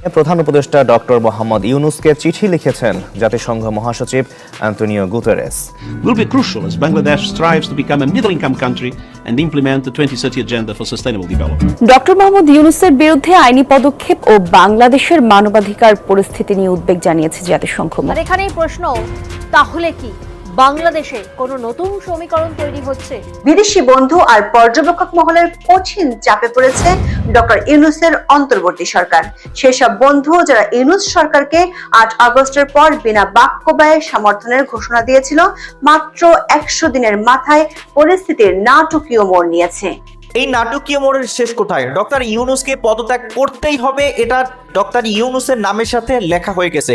প্রধান উপদেষ্টা ডক্টর মোহাম্মদ ইউনুসকে চিঠি লিখেছেন জাতিসংঘ মহাসচিব Antonio Guterres will be crucial as Bangladesh strives to become a middle income country and implement the 2030 Agenda for Sustainable Development. Doctor Mohammad ইউনুসের বিরুদ্ধে আইনি পদক্ষেপ ও বাংলাদেশের মানবাধিকার পরিস্থিতি নিয়ে উদ্বেগ জানিয়েছে জাতিসংঘ আর এখানেই প্রশ্ন তাহলে কি বাংলাদেশে কোনো নতুন সমীকরণ তৈরি হচ্ছে বিদেশি বন্ধু আর পর্যবেক্ষক মহলের কঠিন চাপে পড়েছে ডক্টর ইউনুসের অন্তর্বর্তী সরকার। সেসব বন্ধু যারা ইউনুস সরকারকে আট আগস্টের পর বিনা বাক্য ব্যয়ে সমর্থনের ঘোষণা দিয়েছিল, মাত্র একশো দিনের মাথায় পরিস্থিতির নাটকীয় মোড় নিয়েছে। এই নাটকীয় মোড়ের শেষ কোথায় ডক্টর ইউনুসকে পদত্যাগ করতেই হবে, এটা ডক্টর ইউনুসের নামের সাথে লেখা হয়ে গেছে।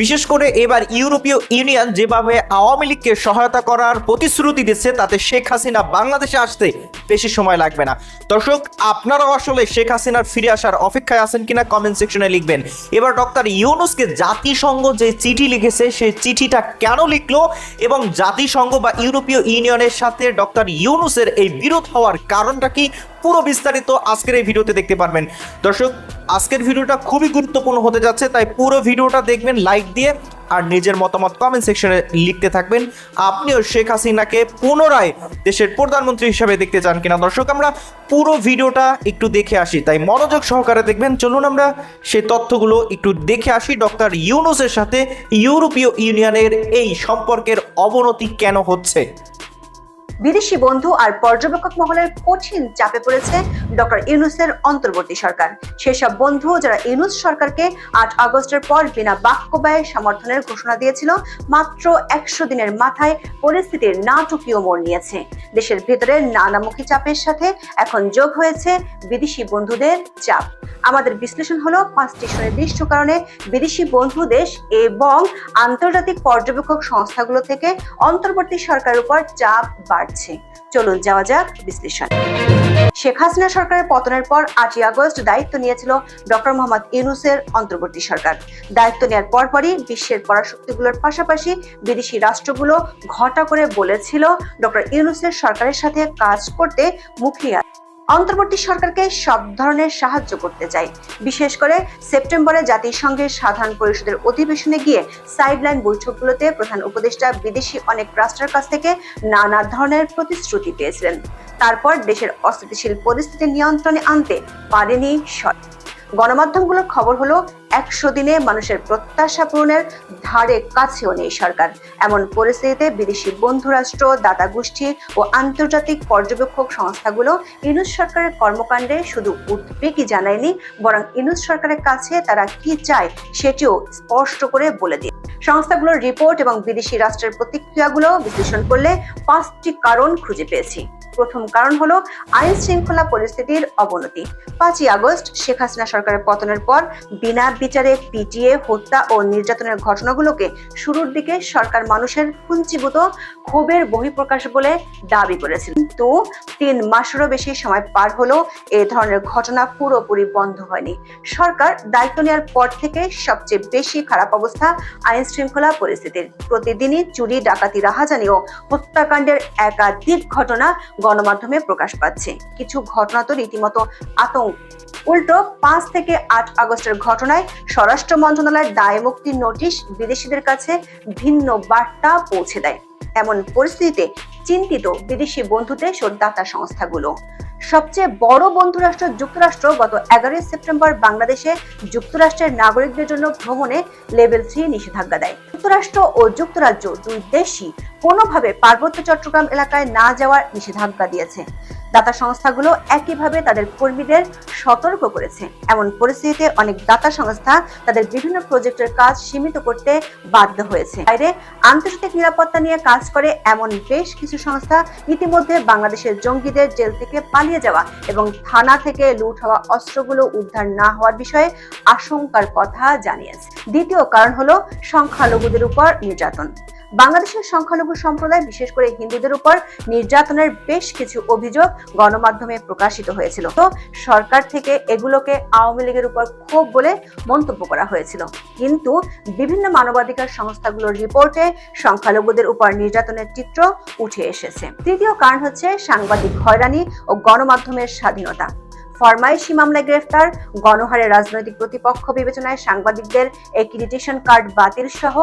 বিশেষ করে এবার ইউরোপীয় ইউনিয়ন যেভাবে আওয়ামী লীগকে সহায়তা করার প্রতিশ্রুতি দিচ্ছে, তাতে শেখ হাসিনা বাংলাদেশে আসতে বেশি সময় লাগবে না। দর্শক, আপনারাও আসলে শেখ হাসিনার ফিরে আসার অপেক্ষায় আছেন কিনা কমেন্ট সেকশনে লিখবেন। এবার ডক্টর ইউনুসকে জাতিসংঘ যে চিঠি লিখেছে, সেই চিঠিটা কেন লিখলো এবং জাতিসংঘ বা ইউরোপীয় ইউনিয়নের সাথে ডক্টর ইউনুসের এই বিরোধ হওয়ার কারণটা কি? পুরো বিস্তারিত আজকের এই ভিডিওতে দেখতে পারবেন। দর্শক, আজকের ভিডিওটা খুবই গুরুত্বপূর্ণ হতে যাচ্ছে, তাই পুরো ভিডিওটা দেখবেন, লাইক দিয়ে আর নিজের মতামত কমেন্ট সেকশনে লিখতে থাকবেন। আপনিও শেখ হাসিনাকে পুনরায় দেশের প্রধানমন্ত্রী হিসাবে দেখতে চান কিনা? দর্শক, আমরা পুরো ভিডিওটা একটু দেখে আসি, তাই মনোযোগ সহকারে দেখবেন। চলুন আমরা সেই তথ্যগুলো একটু দেখে আসি। ডক্টর ইউনুসের সাথে ইউরোপীয় ইউনিয়নের এই সম্পর্কের অবনতি কেন হচ্ছে? বিদেশি বন্ধু আর পর্যবেক্ষক মহলের কঠিন চাপে পড়েছে ডক্টর ইউনুসের অন্তর্বর্তী সরকার। সেসব বন্ধু যারা ইউনুস সরকারকে আট আগস্টের পর বিনা বাক্য ব্যয়ে সমর্থনের ঘোষণা দিয়েছিল, মাত্র একশো দিনের মাথায় পরিস্থিতির নাটকীয় মোড় নিয়েছে। দেশের ভেতরে নানামুখী চাপের সাথে এখন যোগ হয়েছে বিদেশি বন্ধুদের চাপ। আমাদের বিশ্লেষণ হলো, পাঁচটি সুনির্দিষ্ট কারণে বিদেশি বন্ধু দেশ এবং আন্তর্জাতিক পর্যবেক্ষক সংস্থাগুলো থেকে অন্তর্বর্তী সরকারের উপর চাপ বাড়ছে। চলুন যাওয়া যাক বিশ্লেষণ। শেখ হাসিনা সরকারের পতনের পর আটই আগস্ট দায়িত্ব নিয়েছিল ডক্টর মোহাম্মদ ইউনুসের অন্তর্বর্তী সরকার। দায়িত্ব নেওয়ার পরপরই বিশ্বের পরাশক্তিগুলোর পাশাপাশি বিদেশি রাষ্ট্রগুলো ঘটা করে বলেছিল ডক্টর ইউনুসের সরকারের সাথে কাজ করতে মুখিয়ে অন্তর্বর্তী সরকারকে সব ধরনের সাহায্য করতে চাই। বিশেষ করে সেপ্টেম্বরে জাতিসংঘের সাধারণ পরিষদের অধিবেশনে গিয়ে সাইডলাইন বৈঠকগুলোতে প্রধান উপদেষ্টা বিদেশি অনেক রাষ্ট্রের কাছ থেকে নানা ধরনের প্রতিশ্রুতি পেয়েছিলেন। তারপর দেশের অস্থিতিশীল পরিস্থিতি নিয়ন্ত্রণে আনতে পারেনি সরকার। গণমাধ্যমগুলোর খবর হলো, একশো দিনে মানুষের প্রত্যাশা পূরণের ধারে কাছেও নেই সরকার। এমন পরিস্থিতিতে বিদেশি বন্ধুরাষ্ট্র, দাতা গোষ্ঠী ও আন্তর্জাতিক পর্যবেক্ষক সংস্থাগুলো ইনুস সরকারের কর্মকাণ্ডে শুধু উদ্বেগই জানায়নি, বরং ইনুস সরকারের কাছে তারা কি চায় সেটিও স্পষ্ট করে বলে দিয়ে সংস্থাগুলোর রিপোর্ট এবং বিদেশি রাষ্ট্রের প্রতিক্রিয়াগুলো বিশ্লেষণ করলে পাঁচটি কারণ খুঁজে পেয়েছি। প্রথম কারণ হলো আইন শৃঙ্খলা পরিস্থিতির অবনতি। পাঁচই আগস্ট, শেখ হাসিনা সরকারের পতনের পর বিনা বিচারে পিটিএ হত্যা ও নির্যাতনের ঘটনাগুলোকে শুরুর দিকে সরকার মানুষের পুঞ্জীভূত ক্ষোভের বহিঃপ্রকাশ বলে দাবি করেছিল। কিন্তু তিন মাসেরও বেশি সময় পার হলো এ ধরনের ঘটনা পুরোপুরি বন্ধ হয়নি। সরকার দায়িত্ব নেওয়ার পর থেকে সবচেয়ে বেশি খারাপ অবস্থা আইন শৃঙ্খলা পরিস্থিতির। প্রতিদিনই চুরি, ডাকাতি, রাহাজানি ও হত্যাকাণ্ডের একাধিক ঘটনা গণমাধ্যমে প্রকাশ পাচ্ছে। কিছু ঘটনা তো রীতিমতো আতঙ্ক। উল্টো, পাঁচ থেকে আট আগস্টের ঘটনায় স্বরাষ্ট্র মন্ত্রণালয়ের দায় মুক্তির নোটিশ বিদেশিদের কাছে ভিন্ন বার্তা পৌঁছে দেয়। এমন পরিস্থিতিতে চিন্তিত বিদেশি বন্ধুতে দাতা সংস্থাগুলো। সবচেয়ে বড় বন্ধু রাষ্ট্র যুক্তরাষ্ট্র গত এগারোই সেপ্টেম্বর বাংলাদেশে যুক্তরাষ্ট্রের নাগরিকদের জন্য ভ্রমণে লেভেল থ্রি নিষেধাজ্ঞা দেয়। যুক্তরাষ্ট্র ও যুক্তরাজ্য দুই দেশই কোনোভাবে পার্বত্য চট্টগ্রাম এলাকায় না যাওয়ার নিষেধাজ্ঞা দিয়েছে। দাতা সংস্থাগুলো একইভাবে তাদের কর্মীদের সতর্ক করেছে। এমন পরিস্থিতিতে অনেক দাতা সংস্থা তাদের বিভিন্ন প্রজেক্টের কাজ সীমিত করতে বাধ্য হয়েছে। বাইরে আন্তর্জাতিক নিরাপত্তা নিয়ে কাজ করে এমন বেশ কিছু সংস্থা ইতিমধ্যে বাংলাদেশের জঙ্গিদের জেল থেকে পালিয়ে যাওয়া এবং থানা থেকে লুট হওয়া অস্ত্রগুলো উদ্ধার না হওয়ার বিষয়ে আশঙ্কার কথা জানিয়েছে। দ্বিতীয় কারণ হলো সংখ্যালঘুদের উপর নির্যাতন। বাংলাদেশের সংখ্যালঘু সম্প্রদায়, বিশেষ করে হিন্দুদের উপর নির্যাতনের বেশ কিছু অভিযোগ গণমাধ্যমে প্রকাশিত হয়েছিল। তো সরকার থেকে এগুলোকে আওয়ামী লীগের উপর ক্ষোভ বলে মন্তব্য করা হয়েছিল। কিন্তু বিভিন্ন মানবাধিকার সংস্থাগুলোর রিপোর্টে সংখ্যালঘুদের উপর নির্যাতনের চিত্র উঠে এসেছে। তৃতীয় কারণ হচ্ছে সাংবাদিক হয়রানি ও গণমাধ্যমের স্বাধীনতা। ফরমাইশি মামলায় গ্রেফতার, গণহারে রাজনৈতিক প্রতিপক্ষ বিবেচনায় সাংবাদিকদের এক্রিডিটেশন কার্ড বাতিল সহ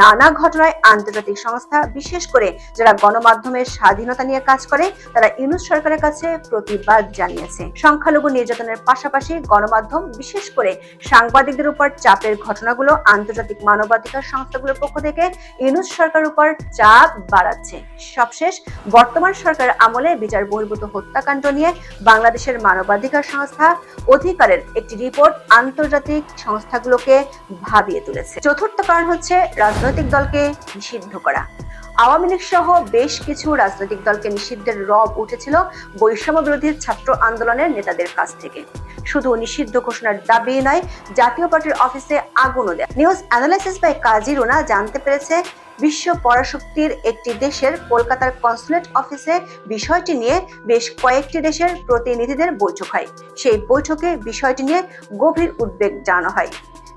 নানা ঘটনায় আন্তর্জাতিক সংস্থা, বিশেষ করে যারা গণমাধ্যমের স্বাধীনতা নিয়ে কাজ করে, তারা ইউনুস সরকারের কাছে প্রতিবাদ জানিয়েছে। সংখ্যালঘু নির্যাতনের পাশাপাশি গণমাধ্যম, বিশেষ করে সাংবাদিকদের উপর চাপের ঘটনাগুলো আন্তর্জাতিক মানবাধিকার সংস্থাগুলোর পক্ষ থেকে ইউনুস সরকারের উপর চাপ বাড়াচ্ছে। সবশেষ, বর্তমান সরকার আমলে বিচার বহির্ভূত হত্যাকাণ্ড নিয়ে বাংলাদেশের মানবাধিকার সংস্থা অধিকারের একটি রিপোর্ট আন্তর্জাতিক সংস্থাগুলোকে ভাবিয়ে তুলেছে। চতুর্থ কারণ হচ্ছে রাজনৈতিক দলকে নিষিদ্ধ করা। আওয়ামী লীগ সহ বেশ কিছু রাজনৈতিক দলকে নিষিদ্ধের রব উঠেছিল বৈষম্য বিরোধী ছাত্র আন্দোলনের নেতাদের কাছ থেকে। শুধু নিষিদ্ধ ঘোষণার দাবি নয়, জাতীয় পার্টির অফিসে আগুনও দেয়। নিউজ অ্যানালাইসিস বাই কাজী জানতে পেরেছে বিশ্ব পরাশক্তির একটি দেশের কলকাতার কনসুলেট অফিসে বিষয়টি নিয়ে বেশ কয়েকটি দেশের প্রতিনিধিদের বৈঠক হয়। সেই বৈঠকে বিষয়টি নিয়ে গভীর উদ্বেগ জানানো হয়।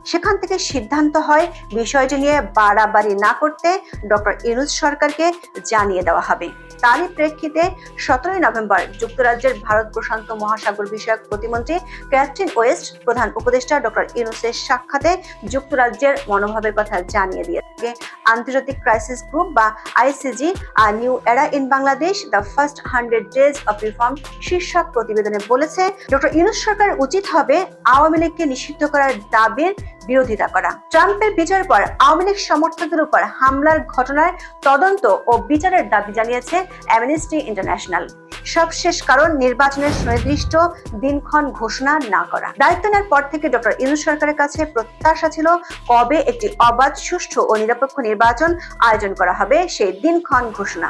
সেখান থেকে সিদ্ধান্ত হয়, বিষয়টি নিয়ে বাড়াবাড়ি না করতে ডক্টর ইনুজ সরকারকে জানিয়ে দেওয়া হবে। তারই প্রেক্ষিতে সতেরোই নভেম্বর যুক্তরাজ্যের ভারত প্রশান্ত মহাসাগর বিষয়ক প্রতিমন্ত্রী ক্যাথরিন ওয়েস্ট, প্রধান উপদেষ্টা ডক্টর ইউনুসের সাক্ষাতে যুক্তরাজ্যের মনোভাবের কথা জানিয়ে দিয়েছে। আন্তর্জাতিক ক্রাইসিস গ্রুপ বা ICG R new era in Bangladesh, the first hundred days of reform শীর্ষক প্রতিবেদনে বলেছে, ডক্টর ইউনুস সরকার উচিত হবে আওয়ামী লীগকে নিষিদ্ধ করার দাবির বিরোধিতা করা। ট্রাম্পের বিজয়ের পর আওয়ামী লীগ সমর্থকদের উপর হামলার ঘটনার তদন্ত ও বিচারের দাবি জানিয়েছে অ্যামনেস্টি ইন্টারন্যাশনাল। সবশেষ কারণ নির্বাচনের সুনির্দিষ্ট দিনক্ষণ ঘোষণা না করা। দায়িত্ব নেওয়ার পর থেকে ডক্টর ইউনুস সরকারের কাছে প্রত্যাশা ছিল কবে একটি অবাধ, সুষ্ঠু ও নিরপেক্ষ নির্বাচন আয়োজন করা হবে, সেই দিনক্ষণ ঘোষণা।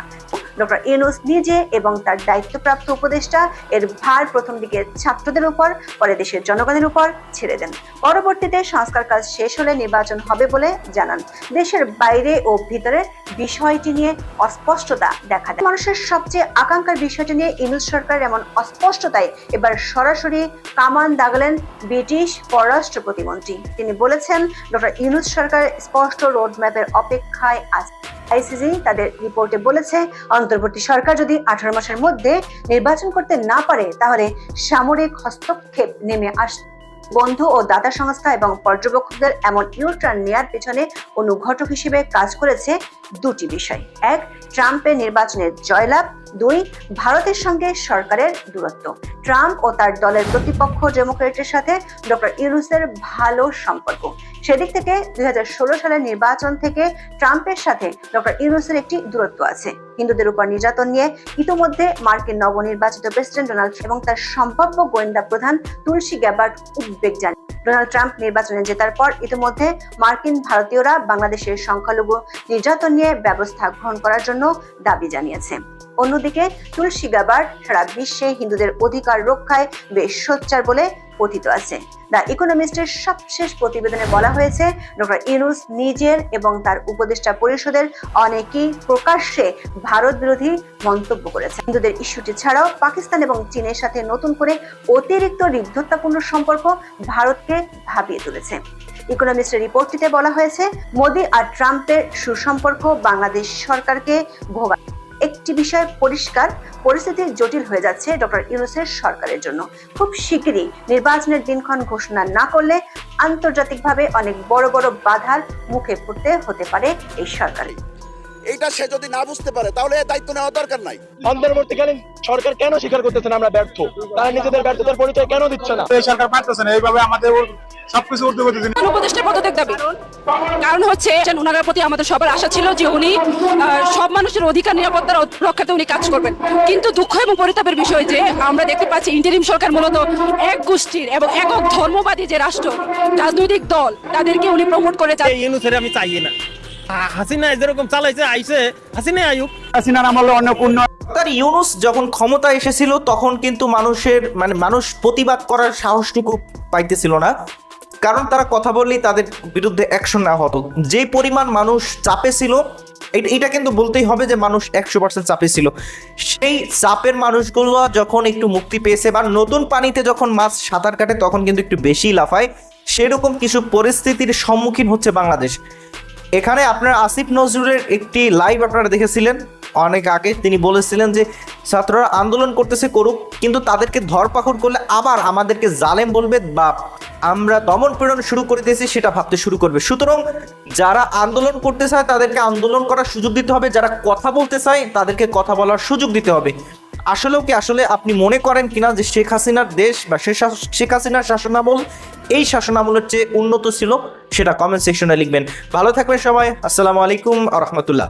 ডক্টর ইউনুস নিজে এবং তার দায়িত্বপ্রাপ্ত উপদেষ্টা এর ভার প্রথম দিকে ছাত্রদের উপর, পরে দেশের জনগণের উপর ছেড়ে দেন। পরবর্তীতে সংস্কার কাজ শেষ হলে নির্বাচন হবে বলে জানান। দেশের বাইরে ও ভিতরে বিষয়টি নিয়ে অস্পষ্টতা দেখা দেয়। মানুষের সবচেয়ে আকাঙ্ক্ষার বিষয়টি নিয়ে ইউনুস সরকার এমন অস্পষ্টতায় এবার সরাসরি কামান দাগলেন ব্রিটিশ পররাষ্ট্র প্রতিমন্ত্রী। তিনি বলেছেন, ডক্টর ইউনুস সরকার স্পষ্ট রোডম্যাপের অপেক্ষায় আছে। আইসিজি তাদের রিপোর্টে বলেছে, অন্তর্বর্তী সরকার যদি আঠারো মাসের মধ্যে নির্বাচন করতে না পারে, তাহলে সামরিক হস্তক্ষেপ নেমে আস বন্ধু ও দাতা সংস্থা এবং পর্যবেক্ষকদের এমন ইউটার্ন নেয়ার পেছনে অনুঘটক হিসেবে কাজ করেছে দুটি বিষয়। এক ট্রাম্পের নির্বাচনের জয়লাভ। দুই, ভারতের সঙ্গে সরকারের দূরত্ব। ট্রাম্প ও তার দলের প্রতিপক্ষ ডেমোক্রেটের সাথে ডক্টর ইউনুসের ভালো সম্পর্ক। সেদিক থেকে দুই হাজার ষোলো সালের নির্বাচন থেকে ট্রাম্পের সাথে ডক্টর ইউনুসের একটি দূরত্ব আছে। হিন্দুদের উপর নির্যাতন নিয়ে ইতোমধ্যে মার্কিন নবনির্বাচিত প্রেসিডেন্ট ডোনাল্ড এবং তার সম্ভাব্য গোয়েন্দা প্রধান তুলসী গ্যাবার্ট উদ্বেগ জানান। ডোনাল্ড ট্রাম্প নির্বাচনে জেতার পর ইতিমধ্যে মার্কিন ভারতীয়রা বাংলাদেশের সংখ্যালঘু নির্যাতন নিয়ে ব্যবস্থা গ্রহণ করার জন্য দাবি জানিয়েছে। অন্যদিকে তুলসী গাবার সারা বিশ্বে হিন্দুদের অধিকার রক্ষায় বেশ সোচ্চার বলে কথিত আছে। দ্য ইকোনমিস্টের সবশেষ প্রতিবেদনে বলা হয়েছে ডক্টর ইউনুস নিজের এবং তার উপদেষ্টা পরিষদের অনেকেই প্রকাশ্যে ভারত বিরোধী মন্তব্য করেছে। হিন্দুদের ইস্যুটি ছাড়াও পাকিস্তান এবং চীনের সাথে নতুন করে অতিরিক্ত ঋদ্ধতাপূর্ণ সম্পর্ক ভারতকে ভাবিয়ে তুলেছে। ইকোনমিস্টের রিপোর্টটিতে বলা হয়েছে, মোদি আর ট্রাম্পের সুসম্পর্ক বাংলাদেশ সরকারকে ভোগা একটি বিষয় পরিষ্কার, পরিস্থিতি জটিল হয়ে যাচ্ছে ডক্টর ইউনুসের সরকারের জন্য। খুব শিগগিরই নির্বাচনের দিনক্ষণ ঘোষণা না করলে আন্তর্জাতিকভাবে অনেক বড় বড় বাধার মুখে পড়তে হতে পারে এই সরকারের। এইটা সে যদি না বুঝতে পারে তাহলে দায়িত্ব নেওয়া দরকার নাই। অন্তর্বর্তীকালীন সরকার কেন স্বীকার করতেছে না আমরা ব্যর্থ? তারা নিজেদের ব্যর্থতার পরিচয় কেন দিচ্ছে না? এই সরকার পারতেছে না এইভাবে আমাদের সবকিছু উর্দু করতেছে। প্রধান উপদেষ্টার পদত্যাগ দাবি? কারণ হচ্ছে যে ওনার প্রতি আমাদের সবার আশা ছিল যে উনি সব মানুষের অধিকার নিরাপত্তার রক্ষাতে উনি কাজ করবেন। কিন্তু দুঃখ এবং পরিতাপের বিষয় যে আমরা দেখতে পাচ্ছি ইন্টারিম সরকার মূলত এক গোষ্ঠীর এবং একক ধর্মবাদী যে রাষ্ট্র রাজনৈতিক দল তাদেরকে উনি প্রমোট করে যাচ্ছেন ইউনুসের আমি চাই না। হাসিনা যেরকম চালাইছে আইছে। হাসিনা আয়ুক হাসিনার আমলে অনেক উন্নয়ন। তার ইউনুস যখন ক্ষমতা এসেছিল তখন কিন্তু মানুষের মানে মানুষ প্রতিবাদ করার সাহসটুকু পাইতেছিল না। কারণ তারা কথা বললেই তাদের বিরুদ্ধে অ্যাকশন নেওয়া হতো। যে পরিমাণ মানুষ চাপে ছিল এটা কিন্তু বলতেই হবে যে মানুষ একশো পার্সেন্ট চাপে ছিল। সেই চাপের মানুষগুলো যখন একটু মুক্তি পেয়েছে বা নতুন পানিতে যখন মাছ সাঁতার কাটে তখন কিন্তু একটু বেশি লাফায়। সেরকম কিছু পরিস্থিতির সম্মুখীন হচ্ছে বাংলাদেশ। এখানে আপনার আসিফ নজরুলের একটি লাইভ আপনারা দেখেছিলেন। অনেক আগে তিনি বলেছিলেন যে, ছাত্ররা আন্দোলন করতেছে করুক, কিন্তু তাদেরকে ধরপাকড় করলে আবার আমাদেরকে জালেম বলবে বা আমরা দমন পীড়ন শুরু করে দিয়েছি, সেটা ভাবতে শুরু করবে। সুতরাং যারা আন্দোলন করতে চায়, তাদেরকে আন্দোলন করার সুযোগ দিতে হবে। যারা কথা বলতে চায়, তাদেরকে কথা বলার সুযোগ দিতে হবে। আসলেও কি আসলে আপনি মনে করেন কিনা যে শেখ হাসিনার দেশ বা শেখ হাস- শেখ হাসিনার শাসনামল, এই শাসনামলের চেয়ে উন্নত ছিল? সেটা কমেন্ট সেকশনে লিখবেন। ভালো থাকবেন সবাই। আসসালামু আলাইকুম আ রহমতুল্লাহ।